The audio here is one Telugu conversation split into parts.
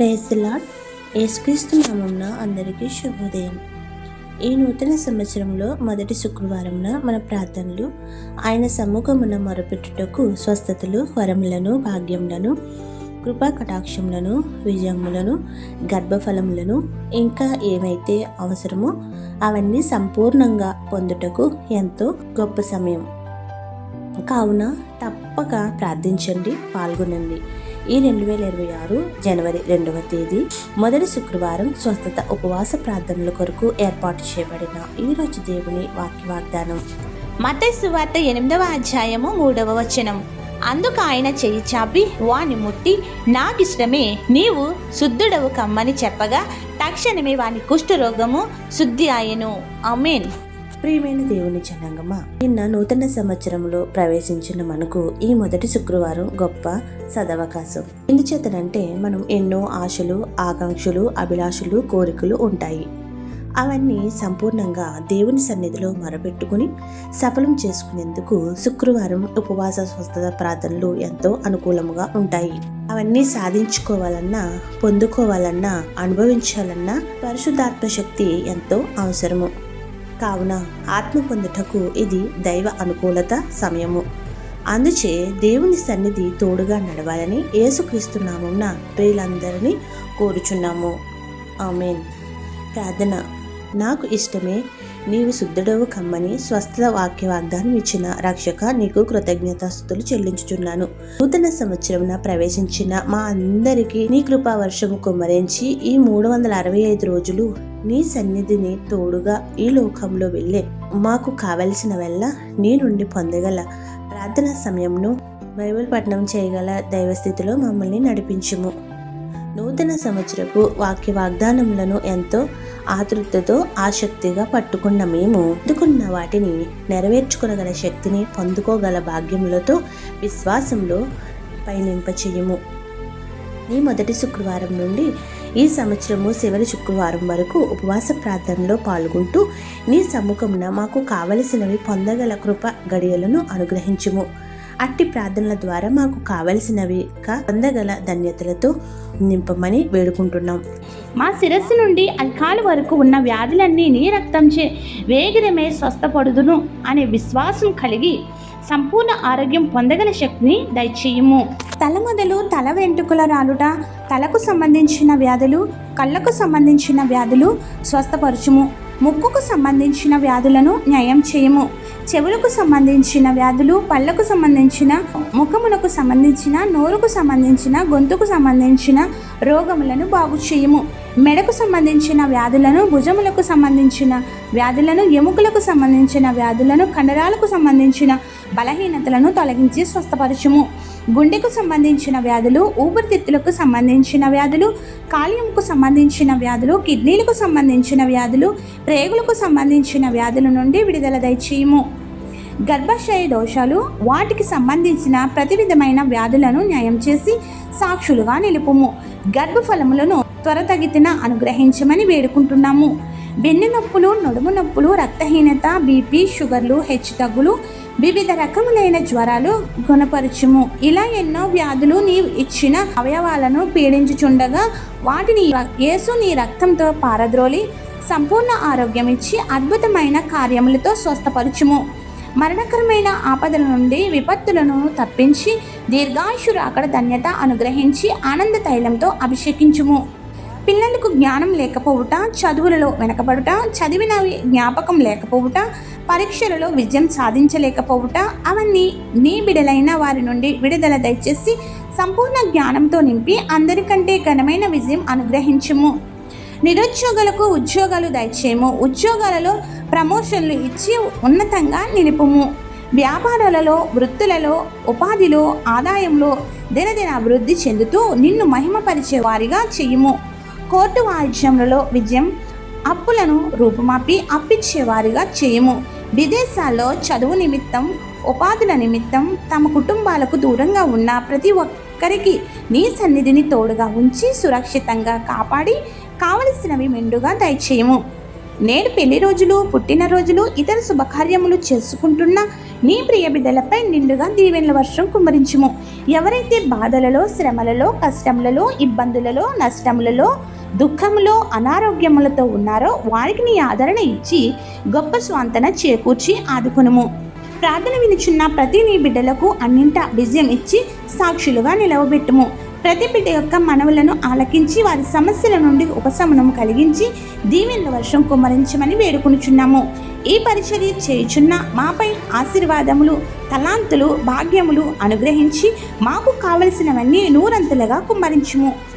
ప్రేజ్ లాడ్ యేసుక్రీస్తు నామంన అందరికీ శుభోదయం. ఈ నూతన సంవత్సరంలో మొదటి శుక్రవారంన మన ప్రార్థనలు ఆయన సమ్ముఖమున మొరపెట్టుటకు స్వస్థతలు వరములను భాగ్యములను కృపా కటాక్షములను విజయములను గర్భఫలములను ఇంకా ఏమైతే అవసరమో అవన్నీ సంపూర్ణంగా పొందుటకు ఎంతో గొప్ప సమయం. కావున తప్పక ప్రార్థించండి పాల్గొనండి. ఈ రెండు వేల ఇరవై ఆరు జనవరి రెండవ తేదీ మొదటి శుక్రవారం స్వస్థత ఉపవాస ప్రార్థనల కొరకు ఏర్పాటు చేయబడిన ఈ రోజు దేవుని వాక్య వాగ్దానం మత్తయి సువార్త ఎనిమిదవ అధ్యాయము మూడవ వచనం. అందుకు ఆయన చెయ్యి చాపి వాని ముట్టి నాకిష్టమే నీవు శుద్ధుడవు కమ్మని చెప్పగా తక్షణమే వాని కుష్ఠరోగము శుద్ధి ఆయను అమేన్ ప్రియమైన దేవుని జనాంగమా నిన్న నూతన సంవత్సరంలో ప్రవేశించిన మనకు ఈ మొదటి శుక్రవారం గొప్ప సదవకాశం. ఎందుచేతనంటే మనం ఎన్నో ఆశలు ఆకాంక్షలు అభిలాషలు కోరికలు ఉంటాయి. అవన్నీ సంపూర్ణంగా దేవుని సన్నిధిలో మొరపెట్టుకుని సఫలం చేసుకునేందుకు శుక్రవారం ఉపవాస స్వస్థత ప్రార్థనలు ఎంతో అనుకూలముగా ఉంటాయి. అవన్నీ సాధించుకోవాలన్నా పొందుకోవాలన్నా అనుభవించాలన్నా పరిశుద్ధాత్మ శక్తి ఎంతో అవసరము. కావున ఆత్మ పొందుటకు ఇది దైవ అనుకూలత సమయము. అందుచే దేవుని సన్నిధి తోడుగా నడవాలని యేసుక్రీస్తు నామమున ప్రియులందరినీ కోరుచున్నాము. ఆమెన్. ప్రార్థన. నాకు ఇష్టమే నీవు శుద్ధుడవు కమ్మని స్వస్థ వాక్య వాగ్దానం ఇచ్చిన రక్షక నీకు కృతజ్ఞతాస్థుతులు చెల్లించుచున్నాను. నూతన సంవత్సరమున ప్రవేశించిన మా అందరికీ నీ కృపా వర్షము కుమ్మరించి ఈ మూడు వందల అరవై ఐదు రోజులు నీ సన్నిధిని తోడుగా ఈ లోకంలో వెళ్ళే మాకు కావలసిన వెళ్ళ నీ నుండి పొందగల ప్రార్థన సమయంను బైబిల్ పఠనం చేయగల దైవస్థితిలో మమ్మల్ని నడిపించుము. నూతన సంవత్సరపు వాక్య వాగ్దానములను ఎంతో ఆతృతతో ఆసక్తిగా పట్టుకున్న మేము అందుకున్న వాటిని నెరవేర్చుకునగల శక్తిని పొందుకోగల భాగ్యములతో విశ్వాసంలో పయనింపచేయము. ఈ మొదటి శుక్రవారం నుండి ఈ సంవత్సరము చివరి శుక్రవారం వరకు ఉపవాస ప్రార్థనలో పాల్గొంటూ నీ సమ్ముఖమున మాకు కావలసినవి పొందగల కృప గడియలను అనుగ్రహించుము. అట్టి ప్రార్థనల ద్వారా మాకు కావలసినవి పొందగల ధన్యతలతో నింపమని వేడుకుంటున్నాం. మా శిరస్సు నుండి అల్కాల వరకు ఉన్న వ్యాధులన్నీ నీ రక్తంచే వేగిరమే స్వస్థపడుదును అనే విశ్వాసం కలిగి సంపూర్ణ ఆరోగ్యం పొందగల శక్తిని దయచేయము. తల మొదలు తల వెంట్రుకల రాలుట తలకు సంబంధించిన వ్యాధులు కళ్ళకు సంబంధించిన వ్యాధులు స్వస్థపరచుము. ముక్కుకు సంబంధించిన వ్యాధులను న్యాయం చేయము. చెవులకు సంబంధించిన వ్యాధులు పళ్ళకు సంబంధించిన ముఖమునకు సంబంధించిన నోరుకు సంబంధించిన గొంతుకు సంబంధించిన రోగములను బాగు చేయము మెడకు సంబంధించిన వ్యాధులను భుజములకు సంబంధించిన వ్యాధులను ఎముకలకు సంబంధించిన వ్యాధులను కండరాలకు సంబంధించిన బలహీనతలను తొలగించి స్వస్థపరచుము. గుండెకు సంబంధించిన వ్యాధులు ఊపిరితిత్తులకు సంబంధించిన వ్యాధులు కాలియంకు సంబంధించిన వ్యాధులు కిడ్నీలకు సంబంధించిన వ్యాధులు ప్రేగులకు సంబంధించిన వ్యాధుల నుండి విడుదల దయచేయము. గర్భాశయ దోషాలు వాటికి సంబంధించిన ప్రతి విధమైన వ్యాధులను న్యాయం చేసి సాక్షులుగా నిలుపుము. గర్భఫలములను త్వరతగితిన అనుగ్రహించమని వేడుకుంటున్నాము. వెన్ను నొప్పులు నడుము నొప్పులు రక్తహీనత బీపీ షుగర్లు హెచ్చుతగ్గులు వివిధ రకములైన జ్వరాలు గుణపరచుము. ఇలా ఎన్నో వ్యాధులు నీవు ఇచ్చిన అవయవాలను పీడించుచుండగా వాటిని యేసు నీ రక్తంతో పారద్రోలి సంపూర్ణ ఆరోగ్యం ఇచ్చి అద్భుతమైన కార్యములతో స్వస్థపరచుము. మరణకరమైన ఆపదల నుండి విపత్తులను తప్పించి దీర్ఘాయుషురాకడ ధన్యత అనుగ్రహించి ఆనంద తైలంతో అభిషేకించుము. పిల్లలకు జ్ఞానం లేకపోవుట చదువులలో వెనకబడుట చదివినవి జ్ఞాపకం లేకపోవుట పరీక్షలలో విజయం సాధించలేకపోవుట అవన్నీ నీ బిడలైన వారి నుండి విడుదల దయచేసి సంపూర్ణ జ్ఞానంతో నింపి అందరికంటే ఘనమైన విజయం అనుగ్రహించుము. నిరుద్యోగులకు ఉద్యోగాలు దయచేయము. ఉద్యోగాలలో ప్రమోషన్లు ఇచ్చి ఉన్నతంగా నిలుపుము. వ్యాపారాలలో వృత్తులలో ఉపాధిలో ఆదాయంలో దినదిన అభివృద్ధి చెందుతూ నిన్ను మహిమపరిచే వారిగా చెయ్యము కోర్టు వాయిద్యములలో విజయం అప్పులను రూపుమాపి అప్పిచ్చేవారిగా చేయము. విదేశాల్లో చదువు నిమిత్తం ఉపాధుల నిమిత్తం తమ కుటుంబాలకు దూరంగా ఉన్న ప్రతి ఒక్కరికి నీ సన్నిధిని తోడుగా ఉంచి సురక్షితంగా కాపాడి కావలసినవి మెండుగా దయచేయము. నేడు పెళ్ళి రోజులు పుట్టినరోజులు ఇతర శుభకార్యములు చేసుకుంటున్న నీ ప్రియ బిడ్డలపై నిండుగా దీవెనల వర్షం కుమ్మరించుము. ఎవరైతే బాధలలో శ్రమలలో కష్టములలో ఇబ్బందులలో నష్టములలో దుఃఖములో అనారోగ్యములతో ఉన్నారో వారికి నీ ఆదరణ ఇచ్చి గొప్ప స్వాంతన చేకూర్చి ఆదుకునుము. ప్రార్థన వినిచున్న ప్రతి నీ బిడ్డలకు అన్నింట విజయం ఇచ్చి సాక్షులుగా నిలవబెట్టుము. ప్రతి బిడ్డ యొక్క మనవులను ఆలకించి వారి సమస్యల నుండి ఉపశమనం కలిగించి దీవెనల వర్షం కుమ్మరించమని వేడుకొనుచున్నాము. ఈ పరిచర్య చేయుచున్న మాపై ఆశీర్వాదములు తలాంతులు భాగ్యములు అనుగ్రహించి మాకు కావలసినవన్నీ నూరంతులుగా కుమ్మరించుము.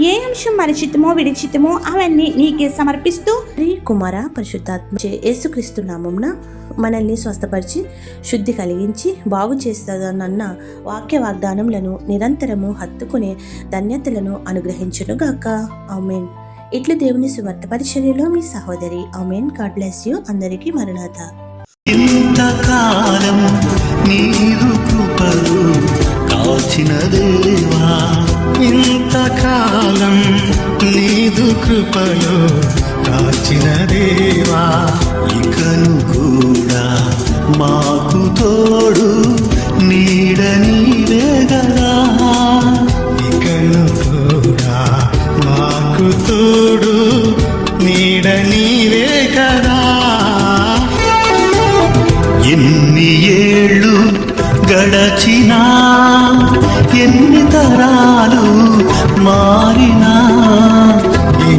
ఏ అంశం మరిచితమో విడిచితమో అవన్నీ నీకే సమర్పిస్తూ శ్రీ కుమార పరిశుద్ధాత్మ యేసుక్రీస్తు నామంన మనల్ని స్వస్థపరిచి శుద్ధి కలిగించి బాగు చేస్తుందన్న వాక్య వాగ్దానములను నిరంతరము హత్తుకునే ధన్యతలను అనుగ్రహించునుగాక ఆమెన్. ఇట్లు దేవుని సువార్త పరిచర్యలో మీ సహోదరి ఆమెన్. God bless you. అందరికీ మరణాత. ఇంతకాలం నీరు కృపలు కాచిన దేవా కృపయో కృపలు కాచిన దేవా ఇకను కూడా మాకు తోడు నీడ నీవే ఇకను కూడా మాకు తోడు నీడ నీవే కదా. ఎన్ని ఏళ్ళు గడచినా ఎన్ని తరాలు మారినా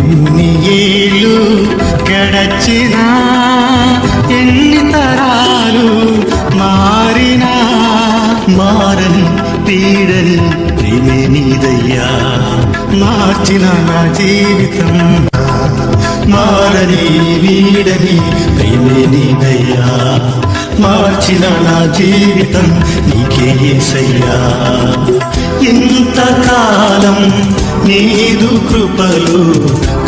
ఎన్ని ఏళ్ళు గడచినా ఎన్ని తరాలు మారినా మారని పీడని ప్రేమే నీదయ్యా మార్చిన నా జీవితం మారని వీడని ప్రేమే నీదయ్యా మార్చిన నా జీవితం నీకే సయ్యా ఇంతకాలం నీదు కృపలు